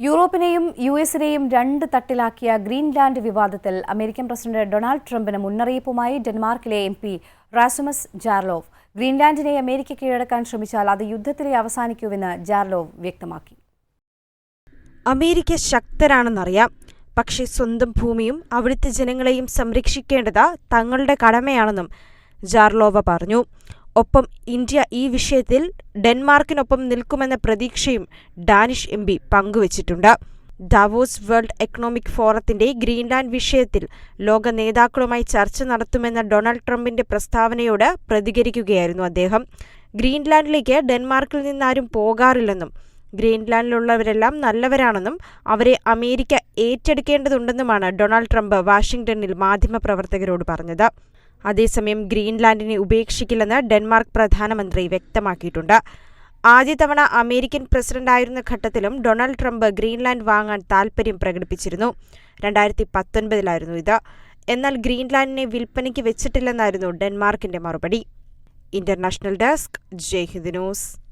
യൂറോപ്പിനെയും U എസിനെയും രണ്ട് തട്ടിലാക്കിയ ഗ്രീൻലാൻഡ് വിവാദത്തിൽ അമേരിക്കൻ പ്രസിഡന്റ് ഡൊണാൾഡ് ട്രംപിന് മുന്നറിയിപ്പുമായി ഡെൻമാർക്കിലെ എം പി റാസുമസ് ജാർലോവ്. ഗ്രീൻലാൻഡിനെ അമേരിക്ക കീഴടക്കാൻ ശ്രമിച്ചാൽ അത് യുദ്ധത്തിലെ അവസാനിക്കുമെന്ന് ജാർലോവ് വ്യക്തമാക്കി. അമേരിക്ക ശക്തരാണെന്നറിയാം. പക്ഷേ സ്വന്തം ഭൂമിയും അവിടുത്തെ ജനങ്ങളെയും സംരക്ഷിക്കേണ്ടത് തങ്ങളുടെ കടമയാണെന്നും ജാർലോവ പറഞ്ഞു. ഒപ്പം ഇന്ത്യ ഈ വിഷയത്തിൽ ഡെൻമാർക്കിനൊപ്പം നിൽക്കുമെന്ന പ്രതീക്ഷയും ഡാനിഷ് എം പി പങ്കുവച്ചിട്ടുണ്ട്. ഡാവോസ് വേൾഡ് എക്കണോമിക് ഫോറത്തിന്റെ ഗ്രീൻലാൻഡ് വിഷയത്തിൽ ലോക നേതാക്കളുമായി ചർച്ച നടത്തുമെന്ന ഡൊണാൾഡ് ട്രംപിന്റെ പ്രസ്താവനയോട് പ്രതികരിക്കുകയായിരുന്നു അദ്ദേഹം. ഗ്രീൻലാൻഡിലേക്ക് ഡെൻമാർക്കിൽ നിന്നാരും പോകാറില്ലെന്നും ഗ്രീൻലാൻഡിലുള്ളവരെല്ലാം നല്ലവരാണെന്നും അവരെ അമേരിക്ക ഏറ്റെടുക്കേണ്ടതുണ്ടെന്നുമാണ് ഡൊണാൾഡ് ട്രംപ് വാഷിംഗ്ടണിൽ മാധ്യമപ്രവർത്തകരോട് പറഞ്ഞത്. അതേസമയം ഗ്രീൻലാൻഡിനെ ഉപേക്ഷിക്കില്ലെന്ന് ഡെൻമാർക്ക് പ്രധാനമന്ത്രി വ്യക്തമാക്കിയിട്ടുണ്ട്. ആദ്യ തവണ അമേരിക്കൻ പ്രസിഡന്റായിരുന്ന ഘട്ടത്തിലും ഡൊണാൾഡ് ട്രംപ് ഗ്രീൻലാൻഡ് വാങ്ങാൻ താൽപര്യം പ്രകടിപ്പിച്ചിരുന്നു. രണ്ടായിരത്തി പത്തൊൻപതിലായിരുന്നു ഇത്. എന്നാൽ ഗ്രീൻലാൻഡിനെ വിൽപ്പനയ്ക്ക് വെച്ചിട്ടില്ലെന്നായിരുന്നു ഡെൻമാർക്കിന്റെ മറുപടി. International desk Jaihind news.